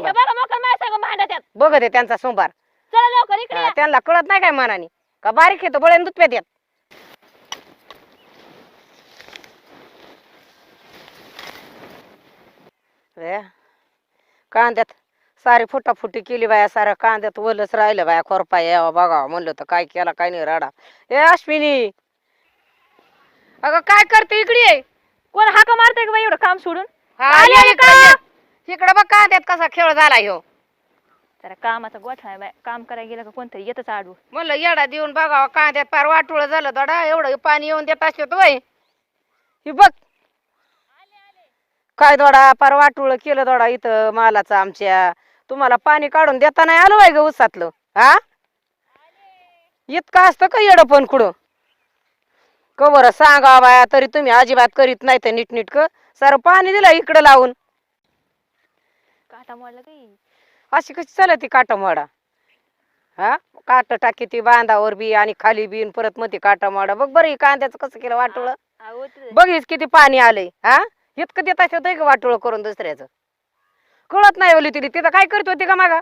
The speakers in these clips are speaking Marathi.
सोमवार. बघा मोकर माझ्या संग भांडत्यात. बघत आहे त्यांचा सोमवार. चला लवकर इकडे या. त्यांना कळत नाही काय मनाने. का बारीक येतो बळ्यान दूध पेत कांद्यात सारी फुटाफुटी केली बाया सारं कांद्यात वलच राहिलं बाया खोरपा यावं बघावं म्हणलं तर काय केला काय नाही राडा. ए अश्विनी! अगं काय करते इकडे? ये. कोण हाका मारते का बाई एवढं काम सोडून? आली, आली का? इकडं बघ कांद्यात कसा खेळ झाला ह्यो. जरा कामाचा गोठा आहे बाय काम करायला गेलं का कोणतरी येतच आडू म्हणलं येडा देऊन बघावं कांद्यात पार वाटुळ झालं दोडा एवढं पाणी येऊन देत असते वय. ही बघ. काय दोडा पार वाटुळ केलं दोडा इथं मालाचं आमच्या. तुम्हाला पाणी काढून देता नाही आलं बाय ग उसातलं. हा? इतकं असतं का येडं पण कुठं? कवर सांगा बाया तरी तुम्ही अजिबात करीत नाही तर नीटनीटक. सारं पाणी दिलं इकडं लावून. काटा मोडला काही अशी कशी चालत ती काटा मोडा हा? काट टाकी ती बांधावर बी आणि खाली बी आणि परत मग ती काटा मोडा बघ बरं हे कांद्याचं कसं केलं वाटोळ. अहो ते- बघीस किती पाणी आलंय. हा? इतकं देत असत का वाटोळ करून दुसऱ्याचं. कळत नाही ओली तिने तिथं काय करत होती का मागा?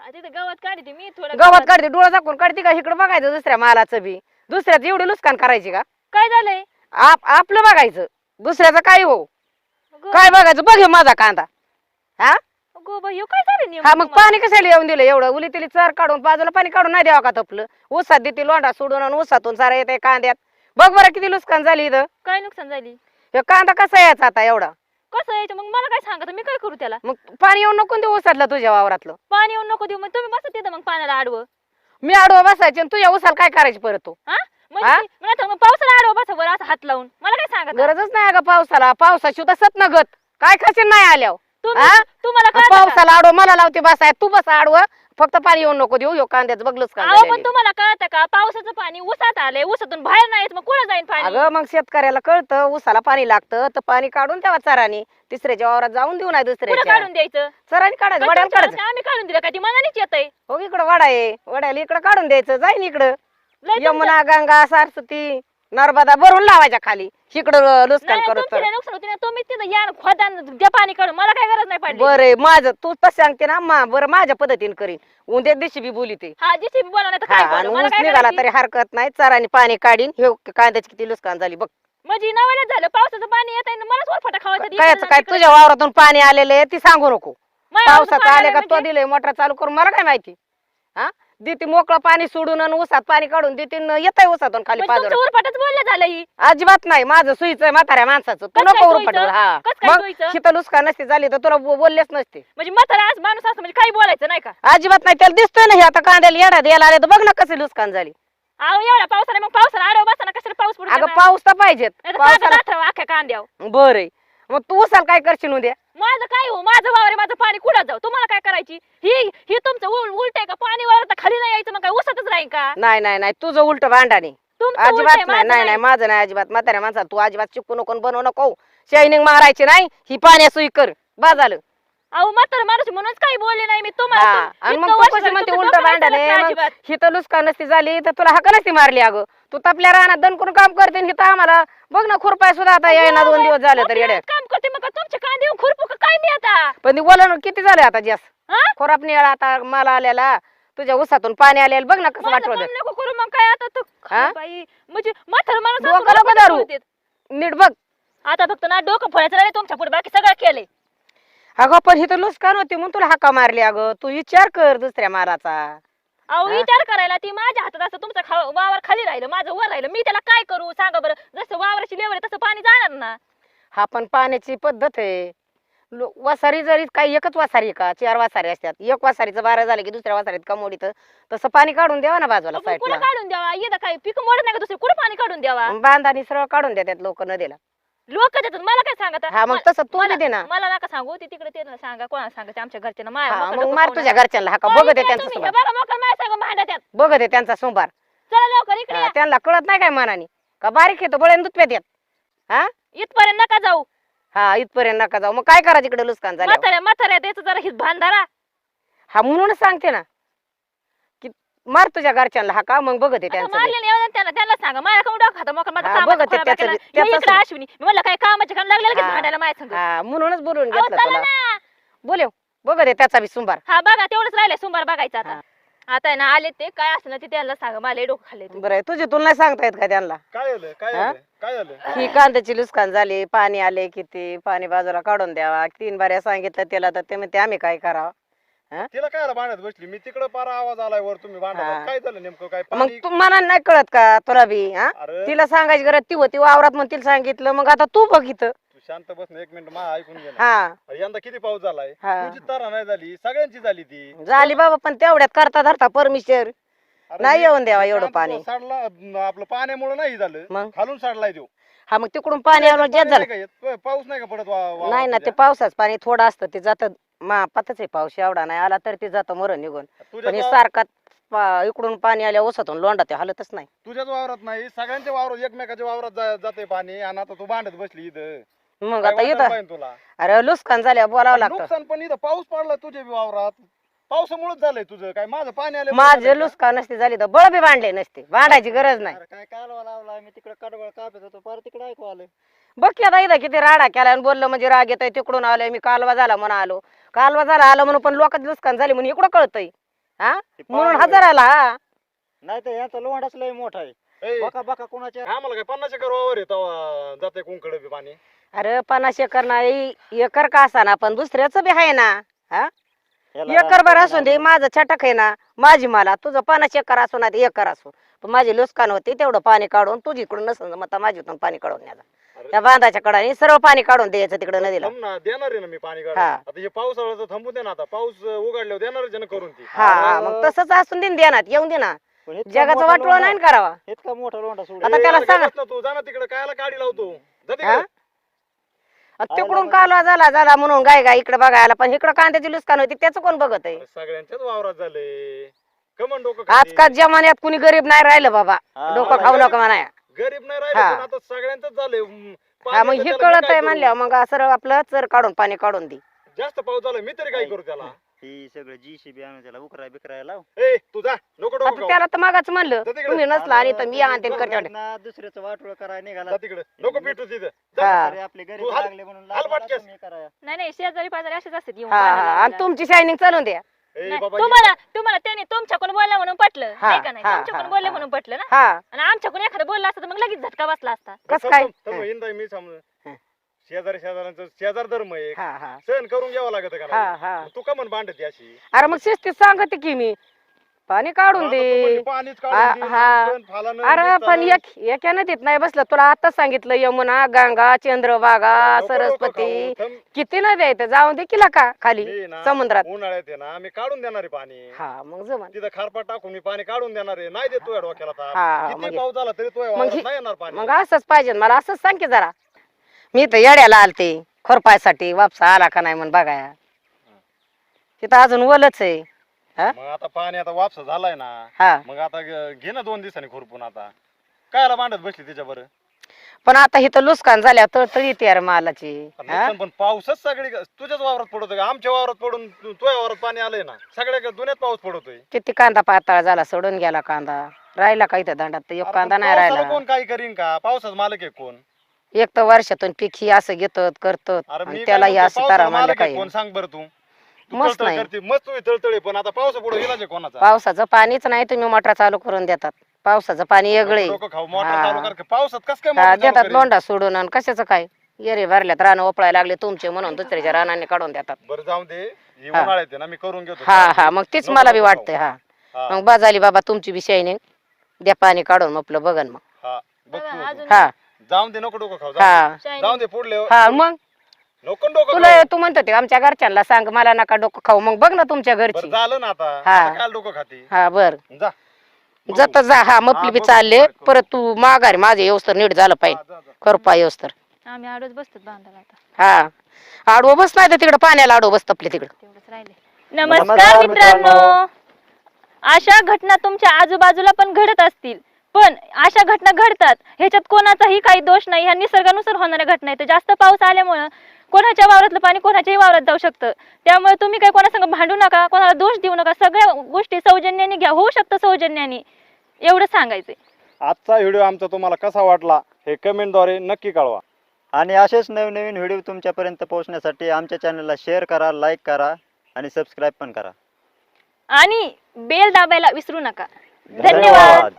हा, तिथं गवत काढते मी थोडं गावात काढते डोळा झाकून काढते का? इकडं बघायचं दुसऱ्या मालाचं बी. दुसऱ्याचं एवढी नुकसान करायची का? काय झालंय? आप आपलं बघायचं. दुसऱ्याचं काय हो? काय बघायचं? बघ हे माझा कांदा. हा? अगो बाई ह्यो काय झालं नेमकं हा मग तुम्हाला? पाणी कशाला येऊन दिलं? एवढं उली तिली चार काढून बाजूला पाणी काढून नाही द्यावं का तपलं? ऊसात देते लोंडा सोडून आणि ऊसातून सारा येते कांद्यात. बघ बरं किती नुकसान झाली इथं. काय नुकसान झाली? हे कांदा कसा यायचा आता एवढा? कसं यायचं? मग मला काय सांगत मी काय करू त्याला? मग पाणी येऊन नको देऊ ऊसातलं तुझ्या वावरातलं. पाणी येऊन नको देऊ. मग तुम्ही बसा तिथं मग पाण्याला आडवं. मी आडवं बसायचे आणि तुझ्या ऊसाला काय करायची परत तू? हा? म्हणजे हा? ती- मला तर मग पावसाला आडवं बसा बरं असं हात लावून. मला काय सांगत गरजच नाही अगं पावसाला. पावसा शिवता सत न गत. काय खाशील नाही आल्यावर? तुम्ही हा? तुम्हाला कळतं का? पावसाला आडवं मला लावते बसाय तू बसा आडवं. फक्त पाणी येऊन नको देऊ ह्यो कांद्याचं बघलंच अहो पण का तुम्हाला कळतं का? पावसाचं पाणी उसात आलंय उसातून बाहेर नाही मग कुठं जाईल पाणी? अगं मग शेतकऱ्याला कळतं ऊसाला पाणी लागतं तर पाणी काढून तेव्हा चरानी. तिसऱ्याच्या वावरात जाऊन देऊ नाही कुठं दुसऱ्याच्या काढून द्यायचं? चरानी काढायचं वड्याला काढायचं आम्ही काढून दिलं का? ती मनानेच येतंय. हो इकडं वडा आहे. वड्याला इकडं काढून द्यायचं जाईन इकडं. लय तुमचं- यमुना गंगा सरस्वती. नर्मदा भरून लावायच्या खाली. इकडं लुस्कान नाही, करत. तुमची लय नुकसान होती ना तुम्ही तिथं या द्या पाणी काढून. मला काय गरज नाही पडली. बरं माझं तू तसं सांगते ना मा बरं माझ्या पद्धतीने करीन. उद्या दिवशी बी बोली ते हा जिथे बोला नाही तर हा काय आणि बोलू? मला ऊस काय निघाला करायची? तरी हरकत नाही. चरानी पाणी काढीन. हे कांद्याची किती लुस्कान झाली बघ. म्हणजे नवलच झालं पावसाचं पाणी येत आहे मलाच वरफटा खावायचं काय तिकडं. तुझ्या वावरातून पाणी आलेले आहे ती सांगू नको. माझ्या पावसाचं पाणी आले आलं का तो म्हणजे? दिलंय मोटर चालू करून मला काय माहिती? हा? देते मोकळं पाणी सोडून आणि ऊसात पाणी काढून देते येत आहे ऊसातून खाली म्हणजे पाजर उरफाटच बोललं झालं ही. अजिबात नाही माझं सुईचं म्हाताऱ्या माणसाचं. तू कसं नको उरफट? हा. कसं काय मग सुईचं? शीतल लुस्का नसती झाली तर तुला बो- बोललेच नसते. म्हणजे म्हातारा आज माणूस असं म्हणजे काही बोलायचं नाही का? अजिबात नाही त्याला दिसतोय ना हे आता कांद्याला येणार यायला आले तर बघ ना कसे लुस्कान झाली. अहो एवढा पावसाने मग बसताना कशाला पाऊस पडतो अगं पाऊस तर पाहिजेत. पावसाला कांद्यावर. बरं. मग तू उसाल काय करशील उद्या? माझं काय हो? माझं वावर माझं पाणी कुठं जाऊ? तुम्हाला काय करायची? ही ही तुमचं उल उलट आहे का? पाणी वावर खाली नाही यायचं मग काय उसतच राहील का? नाही नाही नाही. तुझं उलट भांडाने तुमचं उलट अजिबात नाही माझं नाही नाही. माझं नाही अजिबात. म्हाताऱ्या माणसाला तू अजिबात चिकू नको आणि बनवू नको. शायनिंग मारायची नाही. ही पाण्या सुई कर. बा झालं. अहो म्हातारा माणूस म्हणूनच काही बोलले नाही मी तुम्हाला. हा मग इतकं तू वर्ष कशी झालं म्हणते तुमचं उलट डोकं नाही अजिबात. ही तर लुस्का नसती झाली तर तुला हका नसती मारली अगं. तू तपल्या रानात दण करून काम करते आणि हिथं आम्हाला बघ ना खुरपाय सुद्धा आता येईना दोन दिवस झाले तर आपल्या येड्या काम करते मग काय तुमचे कांदे येऊन खुरपू का काय मी आता? पण ती वलन किती झाले आता जास्त? हा? खोराप निळा आता मला आलेला. तुझ्या उसातून पाणी आलेलं. बघ ना कसं माझं काम नको करू मग काय आता तू? हा? बाई म्हणजे म्हातारा माणूस डोकं असं नको मला दारू. बोलतेत. नीट बघ. आता फक्त ना डोकं फोडायचं राहिले तुमच्यापुढे बाकी सगळं केलंय. अगं पण ही तर लुस्कान होती म्हणून तुला हाका मारली अगं. तू विचार कर दुसऱ्या माराचा. अहो हा? विचार करायला ती माझ्या हातात असं तुमचं खा- वावर खाली राहिलं माझं वर राहिलं. मी त्याला काय करू? सांगा बरं. जसं वावराची लेवल आहे तसं पाणी जाणार ना. हा पण पाण्याची पद्धत आहे. लो- वासारी जरी काही एकच वासारी आहे का? चार वासारी असतात. एक वासारीचं बारा झालं की दुसऱ्या वासारीत कमोडीत तसं पाणी काढून द्यावा ना बाजूला अहो, कुठं साईडला काढून द्यावा? येतं काय पीक मोडत नाही का दुसरे? कुठं पाणी काढून द्यावा? बांधानी सरळ काढून देतात लोक नदीला. लोक देतात. मला हा मग तसं तू बी दे ना. मला नका सांगू ती तिकडे ते सांगा कोणाला सांगायचं आमच्या घरच्यांना. माया हा मग मार तुझ्या. घरच्यांना हाका पाणी बघत आहे त्यांचा हे भांड्यात बघत आहे त्यांचा सोमवार चला लवकर इकडे हा, या. त्यांना कळत नाही काय मनाने. का बारीक येतो बळ्यान दूध पेत हा? इथपर्यंत नका जाऊ. हा इथपर्यंत नका जाऊ. मग काय करायचं इकडे लुस्कान झालं म्हाताऱ्या म्हाताऱ्या द्यायचं जरा हित भान धरा हा म्हणूनच सांगते ना. की मार तुझ्या घरच्यांना हा का मग बघत आहे आता त्यांचं बी. मारलेलं येऊ दे त्यांना त्यांना सांगा माझ्या काऊन डोकं खाता मोकळं माझं हा, कामाचं बघा ते खोळा त्याचं बाकीला. बी- ये त्याचं इकडे बी. अश्विनी मी म्हणलं काय कामाचे काम लागलेलं की हा. भांडायला माझ्या संग हा म्हणूनच बोलून अहो, घेतलं चला तुला ना बोलेव बघ रे त्याचा बी सुंबार हा बघा तेवढंच राहिलंय सोमवार बघायचं. आता आता आहे ना आले ते काय असं ना ते त्यांना सांगा मला लय डोकं खाल्ले बरं आहे तुझी तुला नाही सांगता येत का त्यांना काय झालं काय हा? झालं काय झालं ही कांद्याची लुस्कान झाली पाणी आले किती पाणी बाजूला काढून द्यावा तीन बाऱ्या सांगितलं त्याला तर ते म्हणते आम्ही काय करावं तिला काय भांडत बसली? मी तिकडं पारा आवाज आलाय वर तुम्ही हा. भांडत काय झालं नेमकं काय? मग पाणी तू मला नाही कळत का तुला बी हा? अरे. तिला सांगायची गरज ती होती वावरात म्हणून तिला सांगितलं. मग आता तू बघ इथं. तू शांत बस ना एक मिनिट मा ऐकून घे ना. हा. अरे यंदा किती पाऊस झालाय? हा. तुझी तारा नाही झाली सगळ्यांची झाली ती. झाली बाबा पण तेवढ्यात करता धरता परमिशर अरे नाही मी- येऊन द्यावा मी एवढं पाणी. साडला न- आपलं पाण्यामुळे नाही झालं. मग? खालून साडलाय तो. हा मग तिकडून पाणी आलं जेत झालं. पाऊस नाही का पडत वा- वावरात नाही ना ते तुझ्या? पावसाच पाणी थोडं असतं ते जात. मा पतच आहे पाऊस एवढा नाही आला तर ते जातं मरण निघून. पण हे सारखा पा- इकडून पाणी आल्या ओसातून लोंडा ते हलतच नाही. तुझ्याच वावरात नाही सगळ्यांच्या वावरात एकमेकाच्या वावरात जा- जाते पाणी आणि आता तू भांडत बसली इथं. मग काय आता पाहिजे तुला? अरे लुस्कान झाल्या बोलावं लागतं. नुकसान पण इथं पाऊस पडला तुझ्या बी वावरात. पावसामुळेच झालंय तुझं. काय माझं पाणी आलं माझे लुस्कान नसते झाली तर बळ बी बांधले नसते. बांधायची गरज नाही. काय कालवा लावला मी तिकडे कडवळ कापत होतो परत तिकडे ऐकू आलं. बघ की आता इथं किती राडा केला आणि बोललं म्हणजे राग येतोय तिकडून आलोय मी कालवा झाला म्हणून आलो. कालवा झाला आलं म्हणून पण लोकांची लुस्कान झाली म्हणून इकडं कळतंय. हा? म्हणून हजार आला हा? नाही तर यांचा लोंडाच लय मोठा आहे. बका बका कोणाच्या? आम्हाला काय पन्नास एकर वावर तेव्हा जाते कुंकड बी पाणी. अरे पन्नास एकर नाही एकर का असा ना पण दुसऱ्याच बी आहे ना हा? एकर भर असून दे. माझं छटक आहे ना माझी मला तुझं पन्नास एकर असो ना ते एकर असो. पण माझी लुस्कान होती तेवढं पाणी काढून तुझी इकडून नसून मग माझ्यातून पाणी काढून न्यायचं अरे, त्या बांधाच्या कडाने सर्व पाणी काढून द्यायचं तिकडे नदीला. देणार आहे ना मी पाणी काढून. हा. आता हे पावसाळ्याचं थांबू दे ना आता. पाऊस उघडल्यावर ना करून ती. हा मग तसंच असून दे देण्यात येऊन दे ना. पण इतका जगाचं मोठा वाटोळं लोंढा- नाही ना करावा. इतका मोठा सोड आता ए, त्याला सांगा. तू जा ना तिकडे कायला गाडी लावतो. जा? तिकडे. आणि तिकडून कालवा झाला झाला म्हणून गाय गाय इकडे बघायला पण इकडं कांद्याची लुस्कान होती त्याचं कोण बघत आहे? सगळ्यांच्याच वावरात झाले. कमन डोकं. आजकाल जमान्यात कुणी गरीब नाही राहिलं बाबा? हा, डोकं खाऊ नका म्हणा. गरीब नाही राहिले हा. पण आता सगळ्यांचंच झालंय. हम्म, हा मग हे त्याला मी कळत काय आहे करू? म्हणल्यावर मग असं आपलं चर काढून पाणी काढून दे. जास्त पाऊस झाला मी तरी काय करू त्याला? ही सगळं जी सी बी आणून त्याला उकराय बिकराय लाव. ए तू जा. नको डोकं आता. त्याला तर मागाच म्हणलं. तिकडे. तुम्ही नसला आणि तर मी आणते अरे, करते. ना दुसऱ्याचं वाटोळ करायला निघाला. तिकडे. नको पिटू तिथं जा. हा. अरे आपले गरीब तू हाल- लागले म्हणून हाल लागला पटकेस. तुम्ही कराया. नाही नाही शेजारी पाजारी असेच असतात येऊन हा भांडायला हा आणि. तुमची शायनिंग चालून द्या. ए नाही, बाबा तुम्हाला तुम्हाला त्याने तुमच्याकडून बोलला म्हणून पटलं. हा, नाही का नाही? हा, तुमच्याकडून बोलले हा. म्हणून पटलं ना? हा. आणि आमच्याकडून एखादं बोलला असतं तर मग लगेच झटका बसला असता. कस काय? थांब, थांब, हिंदाई मी समज. शेजारी शेजाऱ्यांचं शेजार धर्म आहे. हा हा. सहन करून घ्यावं लागत का हा? हा. तू का म्हण भांडत अशी? अरे मग शिस्तीत सांगते की मी. पाणी काढून आता तू दे. पाणीच काढून अरे पण बिस्तानं. एक एका नदीत नाही बसलं. तुला आताच सांगितलं यमुना गंगा चंद्रभागा नको सरस्वती. खाऊ. किती नद्या आहेत जाऊन दे किला का मी खाली ना, समुद्रात. उन्हाळ्यात आहे ना मी काढून देणार आहे पाणी. हा मग जमन. तिथं खारपा टाकून मी पाणी काढून देणार आहे. नाही देत तुझ्या डोक्याला ताप. हा, हा, किती मग- पाऊस झाला तरी तो मग हे- नाही येणार पाणी. मग असंच पाहिजे. मला असंच सांग की जरा. मी तर येड्याला आलते. खोरपायसाठी वापसा आला का नाही म्हणून बघाया. तिथं अजून ओलच आहे. हा? मग आता पाणी आता वापस झालाय ना. हा. मग आता ग- घे ना दोन दिवसांनी खुरपून आता. कायला मांडत बसली त्याच्या बरं? पण आता इथं लुस्कान झाल्या तर तर येते यार मालाची. हा? पण पाऊसच सगळी तुझ्याच वावरात पडतोय का? आमच्या वावरात पडून तु- तुझ्या वावरात पाणी आलंय ना. सगळ्या दुनियात पाऊस पडतोय. किती कांदा पाताळ झाला सोडून गेला कांदा. राहिला का इथं दांडात तर एक अरे कांदा नाही पावसाला राहिला कोण काय करीन का? पावसाच मालक आहे कोण? एक तर वर्षातून पीक ही असं घेतो करतो अरे आणि त्याला ही म्हणतो, असं पावसाला तारा मारलं मालक आहे काय कोण सांग बरं तू? तू मस्त तळतळ नाही. करते मस्त तुझी तळतळ आहे, पण आता पावसा पुढे इलाज आहे कोणाचा? पावसाचं पाणीच नाही तुम्ही मोटर चालू करून देतात. पावसाचं पाणी वेगळे डोकं खाऊ मोटर हा. चालू कर पावसात कस काय हा, मोटर चालू देतात? लोंडा सोडून आणि कशाचं काय? येरे भरल्यात रान ओपळायला लागले तुमचे म्हणून दुसऱ्याच्या रानाने काढून देतात. बरं जाऊ दे ही हा. उन्हाळ्यात आहे ना मी करून घेतो हा हा मग तीच नको, मला बी नको वाटतंय हा. हा, मग बाजाली बाबा तुमची बी शायनिंग द्या पाणी काढून आपलं बघन मग. हा. बघ तू. हा. जाऊन दे नको डोकं खाऊ जाऊ हा. दे. Shining. जाऊन दे पुढले. हा मग? नको डोकं तुला. तू म्हणतो ते आमच्या घरच्यांना सांग मला नका डोकं खाऊ. मग बघ ना तुमच्या बरं घरची. झालं ना आता. हा. आता काय डोकं खाती. हा बर. जा. जात जा हा मपली बी बघू, चालले. काय करू. परत तू माघारी माझे येऊस तर नीट झालं हा, पाहिजे. जा, जा. करपा आम्ही आडच बांधायला आता. हा. आडवं बस नाही तर तिकडं पाण्याला आडवं बस तपले तिकडं. तेवढंच राहिले. नमस्कार मित्रांनो. अशा घटना तुमच्या आजूबाजूला पण घडत असतील. पण अशा घटना घडतात. ह्याच्यात कोणाचाही काही दोष नाही. ह्या निसर्गानुसार होणाऱ्या घटना आहेत. जास्त पाऊस आल्यामुळं कोणाच्या वावरातलं पाणी कोणाच्याही वावरात जाऊ शकतं. त्यामुळे तुम्ही काही कोणासंग भांडू नका कोणाला दोष देऊ नका. सगळ्या गोष्टी सौजन्याने घ्या. होऊ शकतं सौजन्याने. एवढं सांगायचंय. आजचा व्हिडिओ आमचा तुम्हाला कसा वाटला हे कमेंटद्वारे नक्की कळवा. आणि असेच नवीन नवीन व्हिडिओ तुमच्यापर्यंत पोहोचण्यासाठी आमच्या चॅनलला शेअर करा लाईक करा आणि सबस्क्राईब पण करा. आणि बेल दाबायला विसरू नका. धन्यवाद.